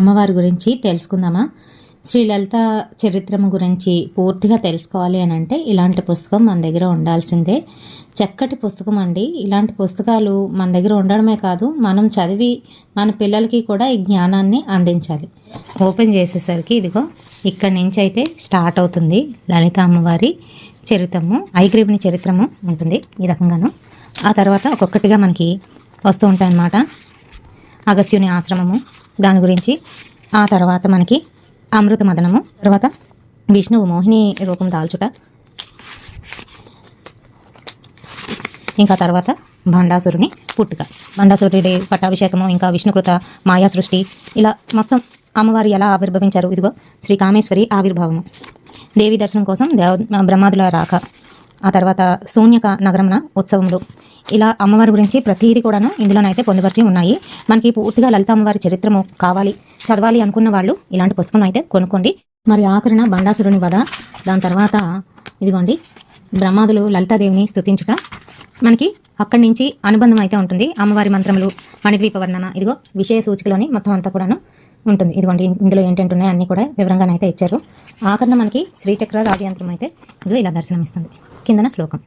అమ్మవారి గురించి తెలుసుకుందామా? శ్రీ లలిత చరిత్రము గురించి పూర్తిగా తెలుసుకోవాలి అని అంటే ఇలాంటి పుస్తకం మన దగ్గర ఉండాల్సిందే. చక్కటి పుస్తకం అండి. ఇలాంటి పుస్తకాలు మన దగ్గర ఉండడమే కాదు మనం చదివి మన పిల్లలకి కూడా ఈ జ్ఞానాన్ని అందించాలి. ఓపెన్ చేసేసరికి ఇదిగో ఇక్కడి నుంచి అయితే స్టార్ట్ అవుతుంది లలిత అమ్మవారి చరిత్రము ఐగ్రీవుని చరిత్రము ఉంటుంది ఈ రకంగాను. ఆ తర్వాత ఒక్కొక్కటిగా మనకి వస్తూ ఉంటాయన్నమాట. అగస్యుని ఆశ్రమము దాని గురించి. ఆ తర్వాత మనకి అమృత మదనము తర్వాత విష్ణువు మోహిని రూపం దాల్చుట. ఇంకా తర్వాత భండాసురుని పుట్టుక. భండాసురుడి పట్టాభిషేకము ఇంకా విష్ణుకృత మాయా సృష్టి ఇలా మొత్తం అమ్మవారు ఎలా ఆవిర్భవించారు? ఇదిగో శ్రీ కామేశ్వరి ఆవిర్భావము. దేవి దర్శనం కోసం దేవ బ్రహ్మాదుల రాక. ఆ తర్వాత శూన్యక నగరమున ఉత్సవములు. ఇలా అమ్మవారి గురించి ప్రతిదీ కూడాను ఇందులోనైతే పొందుపరిచి ఉన్నాయి. మనకి పూర్తిగా లలిత అమ్మవారి చరిత్రము కావాలి చదవాలి అనుకున్న వాళ్ళు ఇలాంటి పుస్తకం అయితే కొనుక్కోండి. మరి ఆఖరిన బండాసురుని వధ దాని తర్వాత ఇదిగోండి బ్రహ్మాదులు లలితాదేవిని స్థుతించుట మనకి అక్కడి నుంచి అనుబంధం అయితే ఉంటుంది. అమ్మవారి మంత్రములు మణిద్వీప వర్ణన ఇదిగో విషయ సూచికలోని మొత్తం అంతా కూడాను ఉంటుంది. ఇదిగోండి ఇందులో ఏంటంటే ఉన్నాయి అన్నీ కూడా వివరంగానైతే ఇచ్చారు. ఆఖరణ మనకి శ్రీచక్ర రాజయంత్రం అయితే ఇదిగో ఇలా దర్శనం ఇస్తుంది కిందన శ్లోకం.